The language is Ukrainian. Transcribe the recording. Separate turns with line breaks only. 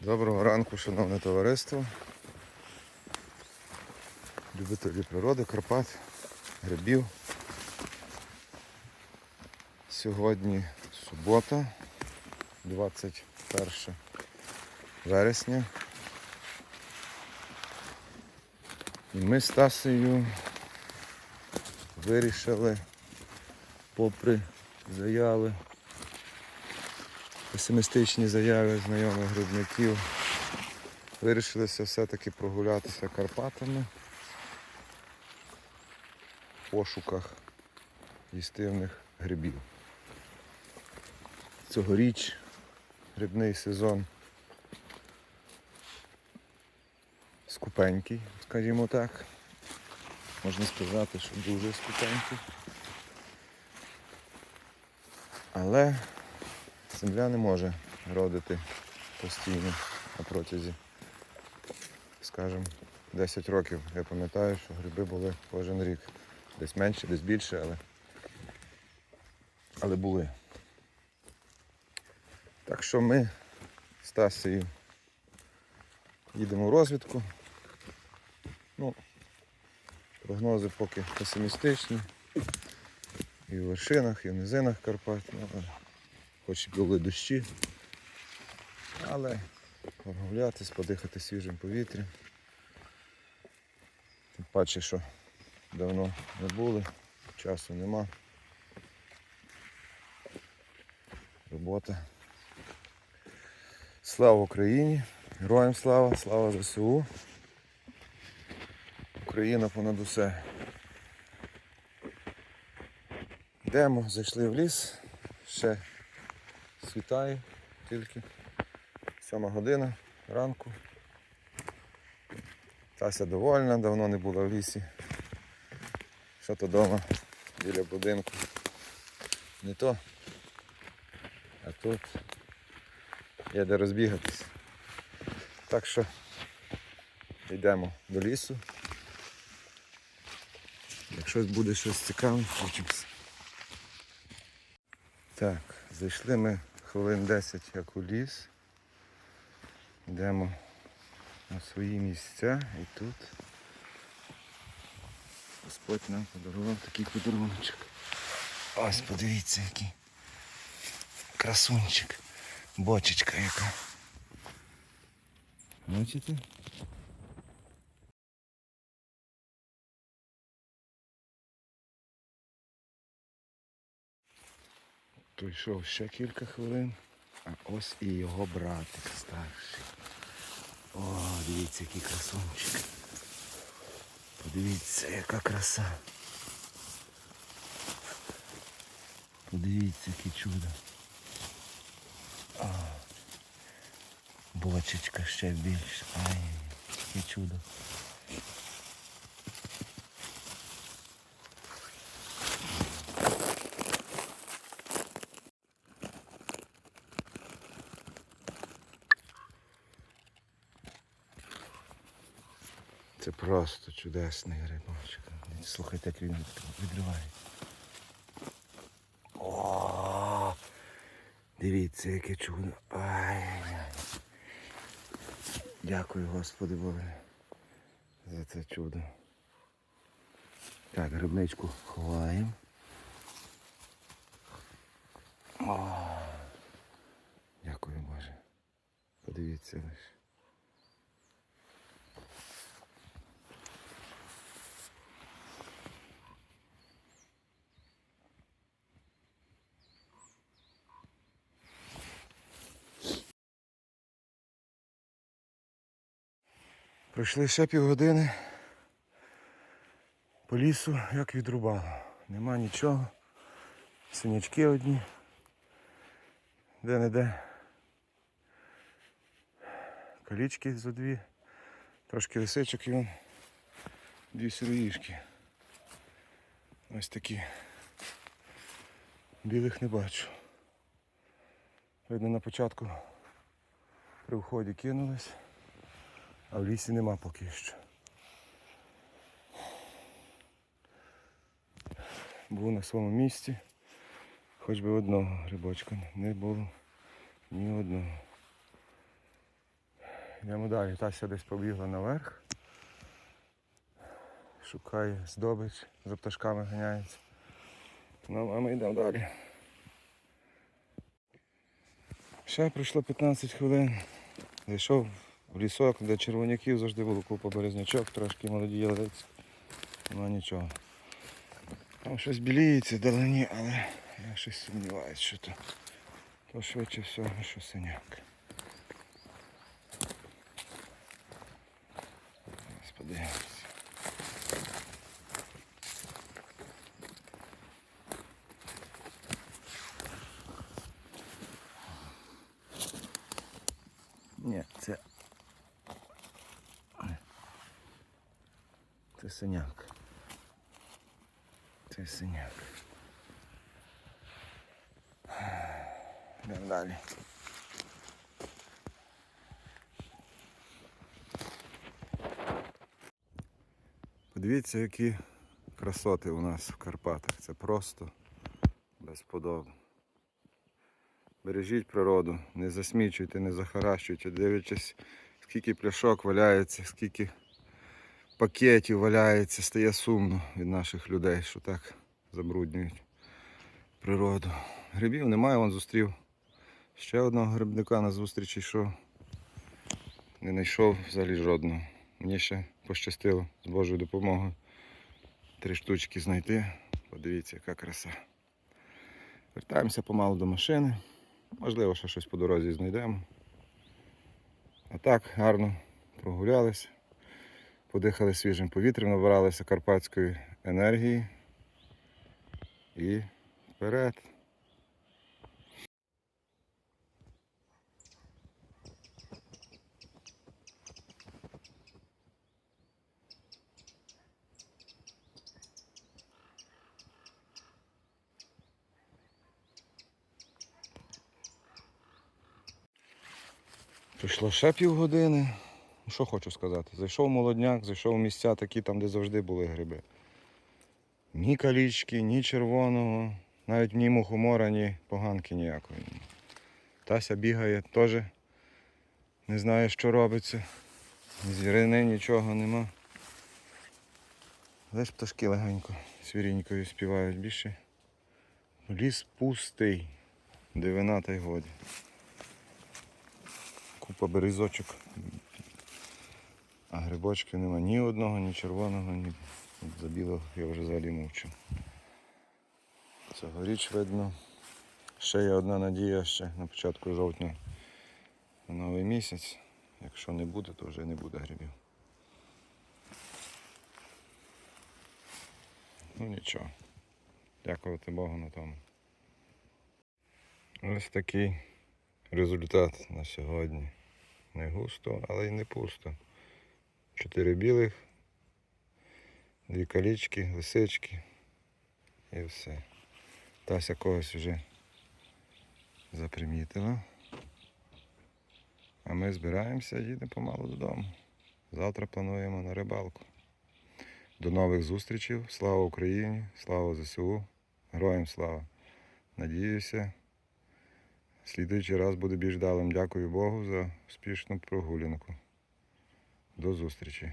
Доброго ранку, шановне товариство. Любителі природи, Карпат, грибів. Сьогодні субота, 21 вересня. І ми з Тасею вирішили, попри заяви, песимістичні заяви знайомих грибників, вирішилися все-таки прогулятися Карпатами в пошуках їстивних грибів. Цьогоріч грибний сезон скупенький, скажімо так. Можна сказати, що дуже скупенький. Але земля не може родити постійно на протязі, скажімо, 10 років. Я пам'ятаю, що гриби були кожен рік. Десь менше, десь більше, але, але були. Так що ми з Тасею їдемо в розвідку. Ну, прогнози поки песимістичні. І в вершинах, і в низинах Карпат. Ну, хоч і були дощі. Але прогулятись, подихати свіжим повітрям. Тим паче, що давно не були, часу нема. Робота. Слава Україні! Героям слава, слава ЗСУ. Україна понад усе. Йдемо, зайшли в ліс, ще світає тільки. Сьома година ранку. Тася довольна, давно не була в лісі. Що то вдома біля будинку. Не то. А тут є де розбігатись. Так що йдемо до лісу. Якщо буде щось цікаве, включимося. Так, зайшли ми хвилин 10 як у ліс. Йдемо на свої місця і тут Господь нам подарував такий подаруночок. Ось подивіться який красунчик. Бочечка яка. Бачите? То йшов ще кілька хвилин, а ось і його братик старший. О, дивіться, який красунчик. Подивіться, яка краса. Подивіться, яке чудо. О, бочечка ще більше. Ай, яке чудо. Це просто чудесний грибочок. Слухайте, як він від- відриває. О, дивіться, яке чудо. Ай. Дякую, Господи Боже, за це чудо. Так, грибничку ховаємо. Дякую, Боже. Подивіться лише. Пройшли ще півгодини. По лісу як відрубало. Нема нічого. Синячки одні. Де-не-де. Калічки за дві. Трошки лисичок і вон. Дві сироїшки. Ось такі. Білих не бачу. Видно на початку при вході кинулись. А в лісі нема поки що. Був на своєму місці, хоч би одного грибочка не було ні одного. Йдемо далі. Тася десь побігла наверх. Шукає здобич, за пташками ганяється. Ну, а ми йдемо далі. Ще пройшло 15 хвилин. Зайшов в лісок, де червоняків завжди було купа березнячок, трошки молоді але Нема нічого. Там щось біліється далині, але я щось сумніваюся, що то, то швидше всього, що синяк. Зараз подивимося. Ні, це. Це синяк. Це синяк. Йдемо далі. Подивіться, які красоти у нас в Карпатах. Це просто безподобно. Бережіть природу, не засмічуйте, не захаращуйте, дивлячись, скільки пляшок валяється, скільки пакетів валяється, стає сумно від наших людей, що так забруднюють природу. Грибів немає, вон зустрів. Ще одного грибника на зустрічі йшов. Не знайшов взагалі жодного. Мені ще пощастило з Божою допомогою три штучки знайти. Подивіться, яка краса. Вертаємося помалу до машини. Можливо, ще щось по дорозі знайдемо. А так, гарно прогулялися, подихали свіжим повітрям, набиралися карпатської енергії. І вперед. Пройшло ще півгодини. Ну, Що хочу сказати? Зайшов молодняк, зайшов в місця такі там, де завжди були гриби. Ні калічки, ні червоного, навіть ні мухомора, ні поганки ніякої. Тася бігає, теж не знає, що робиться. Ні Зірини нічого нема. Лиш пташки легенько свірінькою співають більше. Ліс пустий, дивина та й годі. Купа березочок. А грибочків нема ні одного, ні червоного, ні за білого я вже взагалі мовчу. Цьогоріч видно. Ще є одна надія ще на початку жовтня на новий місяць. Якщо не буде, то вже не буде грибів. Ну нічого. Дякувати Богу на тому. Ось такий результат на сьогодні. Не густо, але й не пусто. Чотири білих, дві калічки, лисички і все. Тася когось вже запримітила. А ми збираємося, їдемо помалу додому. Завтра плануємо на рибалку. До нових зустрічей. Слава Україні! Слава ЗСУ! Героям слава! Надіюся. Слідуючий раз буде більш далим. Дякую Богу за успішну прогулянку. До зустрічі.